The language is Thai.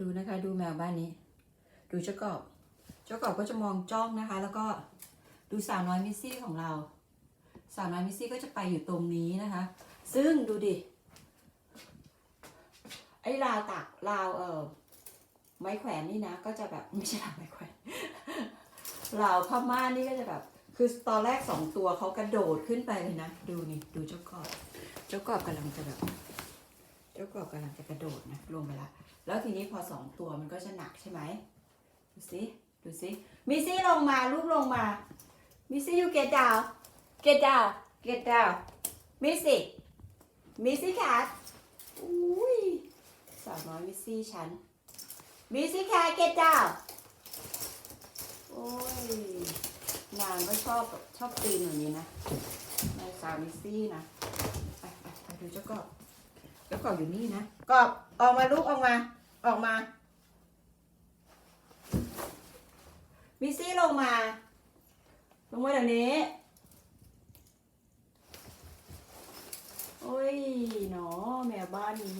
ดูนะคะดูแมวบ้านนี้ ดูเจ้ากอบ เจ้ากอบก็จะมองจ้องนะคะ แล้วก็ดูสาวน้อยมิซี่ของเรา สาวน้อยมิซี่ก็จะไปอยู่ตรงนี้นะคะ ซึ่งดูดิไอ้ราวตักราวเออไม้แขวนนี่นะ ก็จะแบบไม่ใช่ราวไม้แขวนราวผ้าม่านนี่ก็จะแบบ คือตอนแรกสองตัวเขากระโดดขึ้นไปเลยนะดูนี่ดูเจ้ากอบ เจ้ากอบกำลังจะแบบ เจ้ากอบกำลังจะกระโดดนะลงไปละ แล้วทีนี้พอสองตัวมันก็จะหนักใช่ไหมดูสิดูสิมิซี่ลงมาลูกลงมามิซี่ you get down get down get down มิซี่มิซี่แคทอุ้ยสาวน้อยมิซี่ฉันมิซี่แคท get down โอ้ยนางก็ชอบชอบตีนอย่างนี้นะนายสาวมิซี่นะไปไปไปดูเจ้ากอบ กอกอยู่นี่นะกอบออกมาลูกออกมา ออกมา มิซี่ลงมา ลงมาเดี๋ยวนี้ โอ้ยหนอแมวบ้านนี้